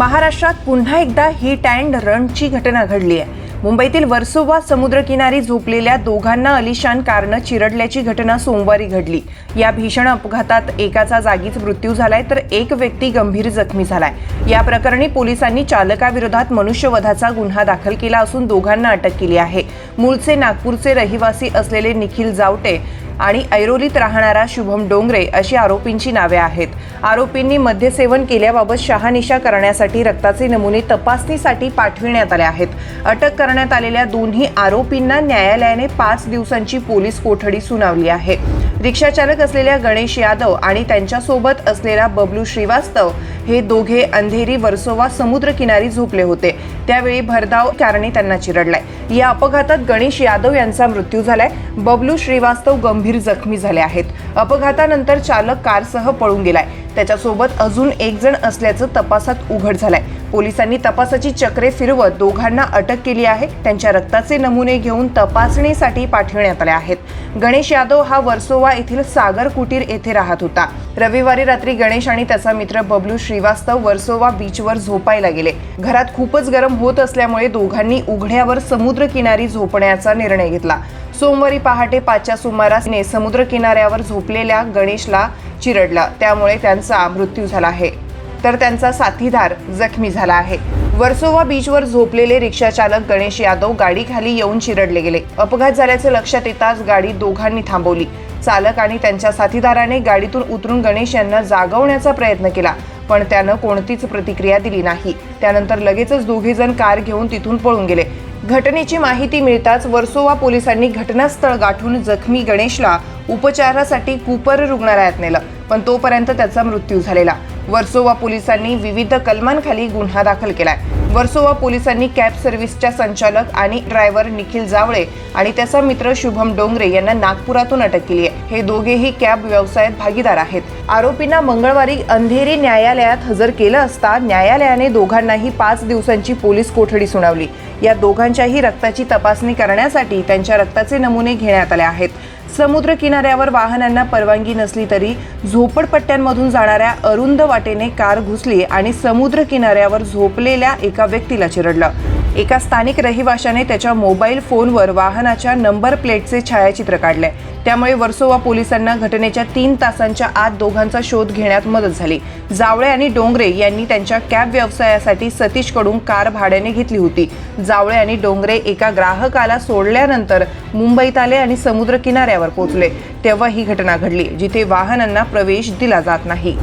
महाराष्ट्रात पुन्हा एकदा हिट अँड रनची घटना घडली आहे. मुंबईतील वर्सोवा समुद्रकिनारी झोपलेल्या दोघांना अलिशान कारनं चिरडल्याची घटना सोमवारी घडली. या भीषण अपघातात एकाचा जागीच मृत्यू झालाय तर एक व्यक्ती गंभीर जखमी झालाय. या प्रकरणी पोलिसांनी चालकाविरोधात मनुष्यवधाचा गुन्हा दाखल केला असून दोघांना अटक केली आहे. मूळचे नागपूरचे रहिवासी असलेले निखिल जावटे आणि ऐरोलीत राहणारा शुभम डोंगरे अशी आरोपींची नावे आहेत. आरोपींनी मद्यसेवन केल्याबाबत शहानिशा करण्यासाठी रक्ताचे नमुने तपासणीसाठी पाठविण्यात आले आहेत. अटक करण्यात आलेल्या दोन्ही आरोपींना न्यायालयाने पाच दिवसांची पोलीस कोठडी सुनावली आहे. रिक्षाचालक असलेल्या गणेश यादव आणि त्यांच्यासोबत असलेला बबलू श्रीवास्तव हे दोघे अंधेरी वर्सोवा समुद्रकिनारी झोपले होते. त्यावेळी भरधाव कारणे त्यांना चिरडलाय. या अपघातात गणेश यादव यांचा मृत्यू झालाय. बबलू श्रीवास्तव गंभीर जखमी झाले आहेत. अपघातानंतर चालक कारसह पळून गेलाय. त्याच्यासोबत अजून एक जण असल्याचं तपासात उघड झालंय. पोलिसांनी तपासाची चक्रे फिरवत दोघांना अटक केली आहे. त्यांच्या रक्ताचे नमुने घेऊन तपासणीसाठी पाठविण्यात आले आहेत. गणेश यादव हा वर्सोवा येथील सागर कुटीर येथे राहत होता. रविवारी रात्री गणेश आणि त्याचा मित्र बबलू श्रीवास्तव वर्सोवा बीचवर झोपायला गेले. घरात खूपच गरम होत असल्यामुळे दोघांनी उघड्यावर समुद्र किनारी झोपण्याचा निर्णय घेतला. सोमवारी पहाटे पाचच्या सुमारासने समुद्र किनाऱ्यावर झोपलेल्या गणेशला चिरडला. त्यामुळे त्यांचा मृत्यू झाला आहे. तर त्यांचा साथीदार जखमी झाला आहे. वर्सोवा बीचवर झोपलेले रिक्षाचालक गणेश यादव गाडीखाली येऊन चिरडले गेले. अपघात झाल्याचे लक्षात येताच गाडी दोघांनी थांबवली. चालक आणि त्यांच्या साथीदाराने गाडीतून उतरून गणेश यांना जागवण्याचा प्रयत्न केला पण त्यानं कोणतीच प्रतिक्रिया दिली नाही. त्यानंतर लगेचच दोघे जण कार घेऊन तिथून पळून गेले. घटनेची माहिती मिळताच वर्सोवा पोलिसांनी घटनास्थळ गाठून जखमी गणेशला उपचारासाठी कुपर रुग्णालयात नेलं पण तोपर्यंत त्याचा मृत्यू झालेला. वर्सोवा पोलिसांनी विविध कलमांखाली गुन्हा दाखल केलाय. वर्सोवा पोलिसांनी कॅब सर्व्हिसच्या संचालक आणि ड्रायव्हर निखिल जावळे आणि त्याचा मित्र शुभम डोंगरे यांना नागपुरातून अटक केली आहे. हे दोघेही कॅब व्यवसायात भागीदार आहेत. आरोपींना मंगळवारी अंधेरी न्यायालयात हजर केलं असता न्यायालयाने दोघांनाही पाच दिवसांची पोलीस कोठडी सुनावली. या दोघांच्याही रक्ताची तपासणी करण्यासाठी त्यांच्या रक्ताचे नमुने घेण्यात आले आहेत. समुद्र किनाऱ्यावर वाहनांना परवानगी नसली तरी झोपडपट्ट्यांमधून जाणाऱ्या अरुंद वाटेने कार घुसली आणि समुद्र किनाऱ्यावर झोपलेल्या एका व्यक्तीला चिरडलं. एका स्थानिक रहिवाशाने त्याच्या मोबाईल फोनवर वाहनाच्या नंबर प्लेटचे छायाचित्र काढले. त्यामुळे वर्सोवा पोलिसांना घटनेच्या तीन तासांच्या आत दोघांचा शोध घेण्यात मदत झाली. जावळे आणि डोंगरे यांनी त्यांच्या कॅब व्यवसायासाठी सतीशकडून कार भाड्याने घेतली होती. जावळे आणि डोंगरे एका ग्राहकाला सोडल्यानंतर मुंबईत आले आणि समुद्र किनाऱ्यावर पोहोचले. तेव्हा ही घटना घडली जिथे वाहनांना प्रवेश दिला जात नाही.